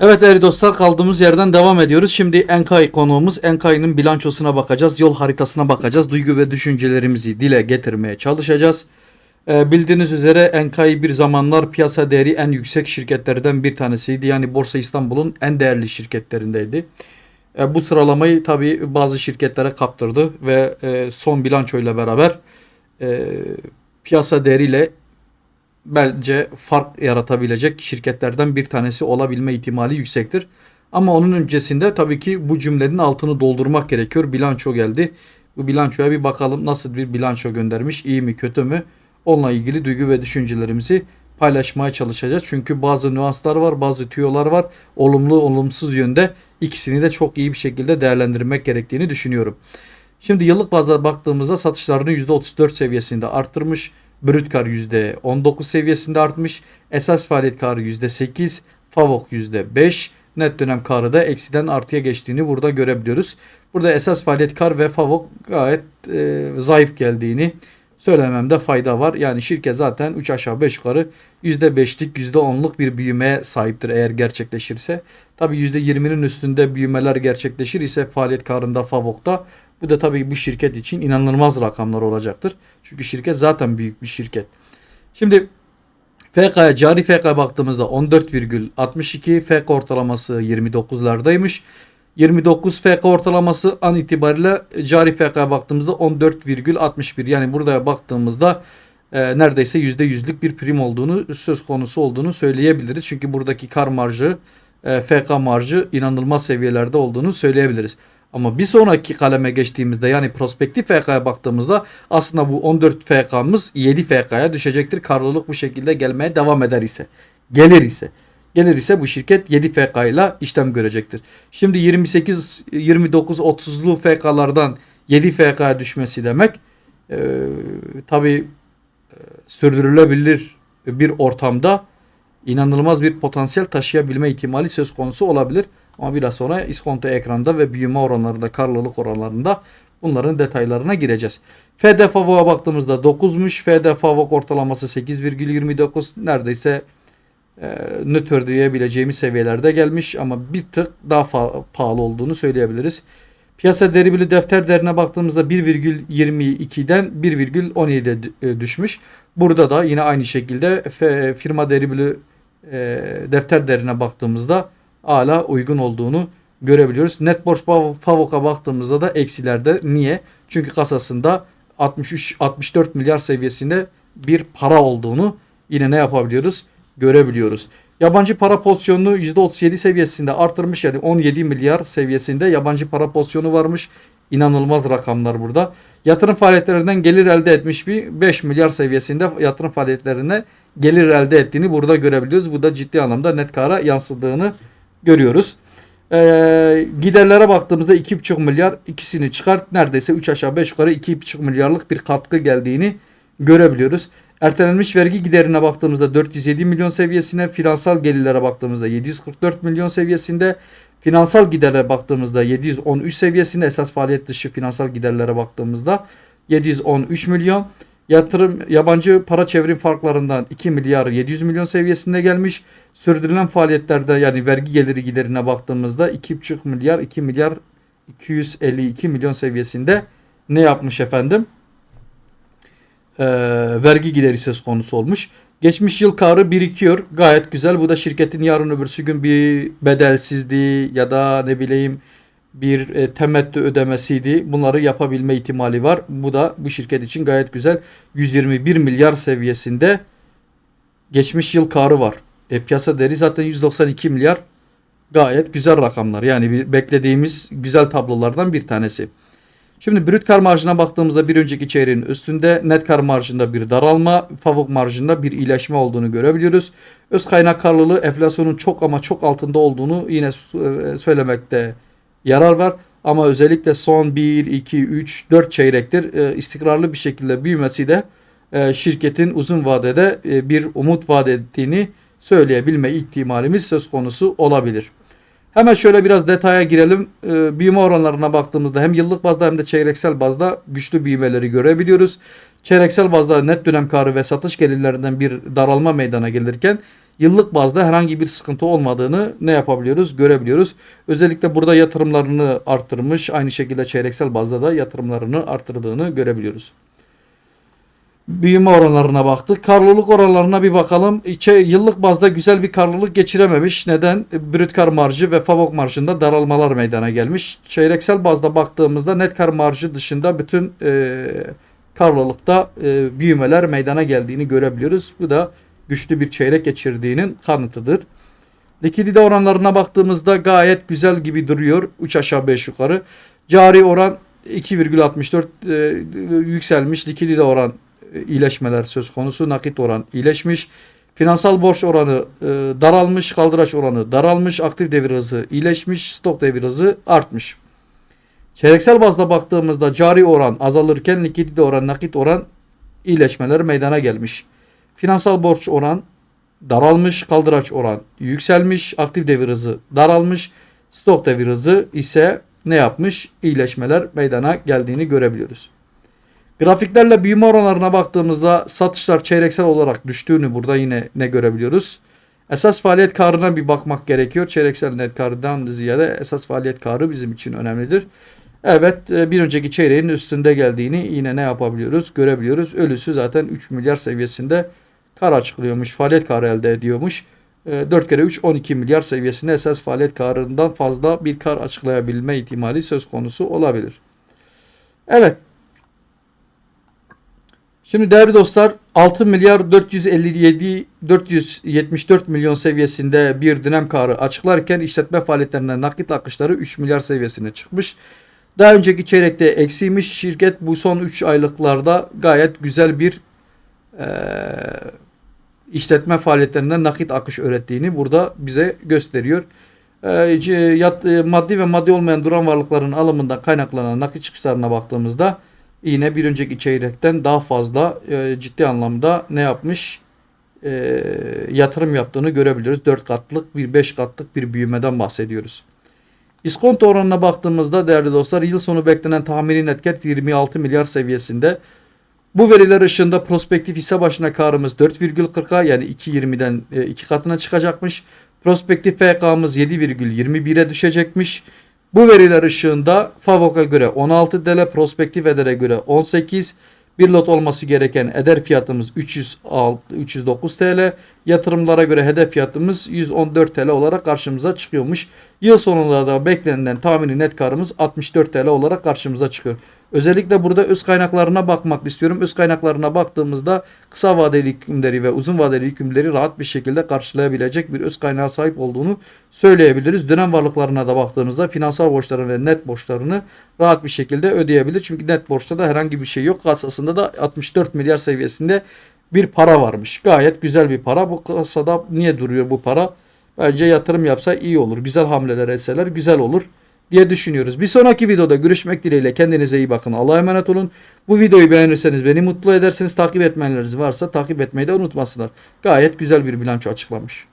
Evet değerli dostlar kaldığımız yerden devam ediyoruz. Şimdi Enkay konuğumuz. Enkay'ın bilançosuna bakacağız. Yol haritasına bakacağız. Duygu ve düşüncelerimizi dile getirmeye çalışacağız. Ee, bildiğiniz üzere Enkay bir zamanlar piyasa değeri en yüksek şirketlerden bir tanesiydi. Yani Borsa İstanbul'un en değerli şirketlerindeydi. Ee, bu sıralamayı tabii bazı şirketlere kaptırdı ve e, son bilançoyla beraber e, piyasa değeriyle bence fark yaratabilecek şirketlerden bir tanesi olabilme ihtimali yüksektir. Ama onun öncesinde tabii ki bu cümlenin altını doldurmak gerekiyor. Bilanço geldi. Bu bilançoya bir bakalım nasıl bir bilanço göndermiş, iyi mi kötü mü? Onunla ilgili duygu ve düşüncelerimizi paylaşmaya çalışacağız. Çünkü bazı nüanslar var, bazı tüyolar var. Olumlu, olumsuz yönde ikisini de çok iyi bir şekilde değerlendirmek gerektiğini düşünüyorum. Şimdi yıllık bazda baktığımızda satışlarını %34 seviyesinde arttırmış. Brüt kar %19 seviyesinde artmış. Esas faaliyet karı %8. Favok %5. Net dönem karı da eksiden artıya geçtiğini burada görebiliyoruz. Burada esas faaliyet kar ve Favok gayet e, zayıf geldiğini söylememde fayda var. Yani şirket zaten 3 aşağı 5 yukarı %5'lik %10'luk bir büyümeye sahiptir eğer gerçekleşirse. Tabi %20'nin üstünde büyümeler gerçekleşir ise faaliyet karında Favok'ta bu da tabii bu şirket için inanılmaz rakamlar olacaktır. Çünkü şirket zaten büyük bir şirket. Şimdi FK'ya cari FK'ya baktığımızda 14,62 FK ortalaması 29'lardaymış. 29 FK ortalaması an itibariyle cari FK'ya baktığımızda 14,61 yani burada baktığımızda e, neredeyse %100'lük bir prim olduğunu söz konusu olduğunu söyleyebiliriz. Çünkü buradaki kar marjı e, FK marjı inanılmaz seviyelerde olduğunu söyleyebiliriz. Ama bir sonraki kaleme geçtiğimizde yani prospektif FK'ya baktığımızda aslında bu 14 FK'mız 7 FK'ya düşecektir. Karlılık bu şekilde gelmeye devam eder ise. Gelir ise. Gelir ise bu şirket 7 FK ile işlem görecektir. Şimdi 28, 29, 30'lu FK'lardan 7 FK'ya düşmesi demek e, tabi e, sürdürülebilir bir ortamda inanılmaz bir potansiyel taşıyabilme ihtimali söz konusu olabilir. Ama biraz sonra iskonto ekranda ve büyüme oranlarında, karlılık oranlarında bunların detaylarına gireceğiz. FD Favok'a baktığımızda 9'muş. FD Favok ortalaması 8,29 neredeyse nötr diyebileceğimiz seviyelerde gelmiş ama bir tık daha pahalı olduğunu söyleyebiliriz. Piyasa deribili defter değerine baktığımızda 1,22'den 1,17'ye düşmüş. Burada da yine aynı şekilde firma deribili e, defter değerine baktığımızda hala uygun olduğunu görebiliyoruz. Net borç Favok'a baktığımızda da eksilerde. Niye? Çünkü kasasında 63 64 milyar seviyesinde bir para olduğunu yine ne yapabiliyoruz? Görebiliyoruz. Yabancı para pozisyonunu %37 seviyesinde artırmış yani 17 milyar seviyesinde yabancı para pozisyonu varmış. İnanılmaz rakamlar burada. Yatırım faaliyetlerinden gelir elde etmiş bir 5 milyar seviyesinde yatırım faaliyetlerine gelir elde ettiğini burada görebiliyoruz. Bu da ciddi anlamda net kara yansıdığını görüyoruz. Ee, giderlere baktığımızda 2,5 milyar ikisini çıkart neredeyse 3 aşağı 5 yukarı 2,5 milyarlık bir katkı geldiğini görebiliyoruz. Ertelenmiş vergi giderine baktığımızda 407 milyon seviyesine, finansal gelirlere baktığımızda 744 milyon seviyesinde, finansal giderlere baktığımızda 713 seviyesinde, esas faaliyet dışı finansal giderlere baktığımızda 713 milyon. Yatırım yabancı para çevrim farklarından 2 milyar 700 milyon seviyesinde gelmiş. Sürdürülen faaliyetlerde yani vergi geliri giderine baktığımızda 2,5 milyar 2 milyar 252 milyon seviyesinde ne yapmış efendim? Ee, vergi gideri söz konusu olmuş. Geçmiş yıl karı birikiyor. Gayet güzel. Bu da şirketin yarın öbürsü gün bir bedelsizliği ya da ne bileyim bir e, temettü ödemesiydi. Bunları yapabilme ihtimali var. Bu da bu şirket için gayet güzel. 121 milyar seviyesinde geçmiş yıl karı var. E, piyasa değeri zaten 192 milyar. Gayet güzel rakamlar. Yani bir beklediğimiz güzel tablolardan bir tanesi. Şimdi brüt kar marjına baktığımızda bir önceki çeyreğin üstünde net kar marjında bir daralma, favok marjında bir iyileşme olduğunu görebiliyoruz. Öz kaynak karlılığı enflasyonun çok ama çok altında olduğunu yine e, söylemekte yarar var. Ama özellikle son 1, 2, 3, 4 çeyrektir e, istikrarlı bir şekilde büyümesi de e, şirketin uzun vadede bir umut vaat ettiğini söyleyebilme ihtimalimiz söz konusu olabilir. Hemen şöyle biraz detaya girelim. E, büyüme oranlarına baktığımızda hem yıllık bazda hem de çeyreksel bazda güçlü büyümeleri görebiliyoruz. Çeyreksel bazda net dönem karı ve satış gelirlerinden bir daralma meydana gelirken yıllık bazda herhangi bir sıkıntı olmadığını ne yapabiliyoruz? Görebiliyoruz. Özellikle burada yatırımlarını arttırmış. Aynı şekilde çeyreksel bazda da yatırımlarını arttırdığını görebiliyoruz. Büyüme oranlarına baktık. Karlılık oranlarına bir bakalım. İçe, yıllık bazda güzel bir karlılık geçirememiş. Neden? Brüt kar marjı ve favok marjında daralmalar meydana gelmiş. Çeyreksel bazda baktığımızda net kar marjı dışında bütün e, karlılıkta e, büyümeler meydana geldiğini görebiliyoruz. Bu da güçlü bir çeyrek geçirdiğinin kanıtıdır. Likidite oranlarına baktığımızda gayet güzel gibi duruyor. 3 aşağı 5 yukarı. Cari oran 2,64 e, yükselmiş. Likidite oran iyileşmeler söz konusu. Nakit oran iyileşmiş. Finansal borç oranı e, daralmış. Kaldıraç oranı daralmış. Aktif devir hızı iyileşmiş. Stok devir hızı artmış. Çeyreksel bazda baktığımızda cari oran azalırken likidite oran, nakit oran iyileşmeler meydana gelmiş. Finansal borç oran daralmış, kaldıraç oran yükselmiş, aktif devir hızı daralmış, stok devir hızı ise ne yapmış? İyileşmeler meydana geldiğini görebiliyoruz. Grafiklerle büyüme oranlarına baktığımızda satışlar çeyreksel olarak düştüğünü burada yine ne görebiliyoruz? Esas faaliyet karına bir bakmak gerekiyor. Çeyreksel net kardan ziyade esas faaliyet karı bizim için önemlidir. Evet e, bir önceki çeyreğin üstünde geldiğini yine ne yapabiliyoruz? Görebiliyoruz. Ölüsü zaten 3 milyar seviyesinde kar açıklıyormuş. Faaliyet karı elde ediyormuş. E, 4 kere 3 12 milyar seviyesinde esas faaliyet karından fazla bir kar açıklayabilme ihtimali söz konusu olabilir. Evet. Şimdi değerli dostlar 6 milyar 457 474 milyon seviyesinde bir dönem karı açıklarken işletme faaliyetlerinden nakit akışları 3 milyar seviyesine çıkmış. Daha önceki çeyrekte eksiymiş. Şirket bu son 3 aylıklarda gayet güzel bir e, işletme faaliyetlerinden nakit akış ürettiğini burada bize gösteriyor. E, maddi ve maddi olmayan duran varlıkların alımından kaynaklanan nakit çıkışlarına baktığımızda yine bir önceki çeyrekten daha fazla e, ciddi anlamda ne yapmış? E, yatırım yaptığını görebiliyoruz. 4 katlık bir 5 katlık bir büyümeden bahsediyoruz. İskonto oranına baktığımızda değerli dostlar yıl sonu beklenen tahmini net kar 26 milyar seviyesinde. Bu veriler ışığında prospektif hisse başına karımız 4,40'a yani 2.20'den 2 katına çıkacakmış. Prospektif FK'mız 7,21'e düşecekmiş. Bu veriler ışığında Favok'a göre 16 TL, prospektif edere göre 18, bir lot olması gereken eder fiyatımız 306, 309 TL. Yatırımlara göre hedef fiyatımız 114 TL olarak karşımıza çıkıyormuş. Yıl sonunda da beklenilen tahmini net karımız 64 TL olarak karşımıza çıkıyor. Özellikle burada öz kaynaklarına bakmak istiyorum. Öz kaynaklarına baktığımızda kısa vadeli hükümleri ve uzun vadeli hükümleri rahat bir şekilde karşılayabilecek bir öz kaynağa sahip olduğunu söyleyebiliriz. Dönem varlıklarına da baktığımızda finansal borçlarını ve net borçlarını rahat bir şekilde ödeyebilir. Çünkü net borçta da herhangi bir şey yok. Kasasında da 64 milyar seviyesinde bir para varmış. Gayet güzel bir para. Bu kasada niye duruyor bu para? Bence yatırım yapsa iyi olur. Güzel hamleler etseler güzel olur diye düşünüyoruz. Bir sonraki videoda görüşmek dileğiyle kendinize iyi bakın. Allah'a emanet olun. Bu videoyu beğenirseniz beni mutlu ederseniz takip etmenleriniz varsa takip etmeyi de unutmasınlar. Gayet güzel bir bilanço açıklamış.